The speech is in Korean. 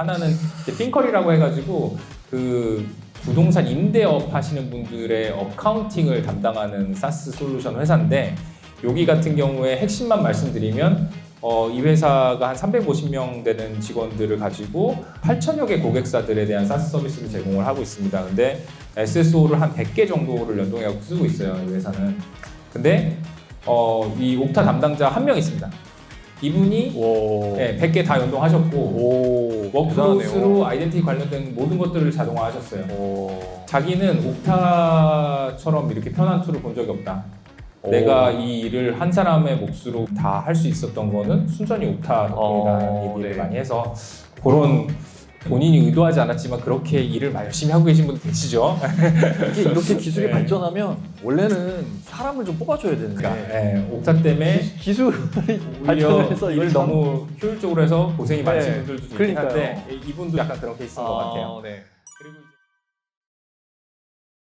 하나는 핑컬이라고 해가지고 그 부동산 임대업 하시는 분들의 업카운팅을 담당하는 사스 솔루션 회사인데 여기 같은 경우에 핵심만 말씀드리면 어, 이 회사가 한 350명 되는 직원들을 가지고 8천여 개 고객사들에 대한 사스 서비스를 제공을 하고 있습니다. 근데 SSO를 한 100개 정도를 연동해 갖고 쓰고 있어요. 이 회사는. 근데 어, 이 옥타 담당자 한 명 있습니다. 이분이 오. 네, 100개 다 연동하셨고 오. 워크로스로 아이덴티 관련된 모든 것들을 자동화하셨어요. 오. 자기는 옥타처럼 이렇게 편한 툴을 본 적이 없다. 오. 내가 이 일을 한 사람의 몫으로 다 할 수 있었던 거는 순전히 옥타 덕분이다라는 어, 얘기를 네. 많이 해서 그런 본인이 의도하지 않았지만 그렇게 일을 열심히 하고 계신 분들 계시죠. 이게 이렇게 기술이 네. 발전하면 원래는 사람을 좀 뽑아줘야 되는데 그러니까 예, 옥타 때문에 기, 오히려 발전해서 일을 참- 너무 효율적으로 해서 고생이 많으신 네, 분들도 있긴 그러니까요. 한데 이분도 약간 그런 케이스인 것 같아요. 네. 그리고 이제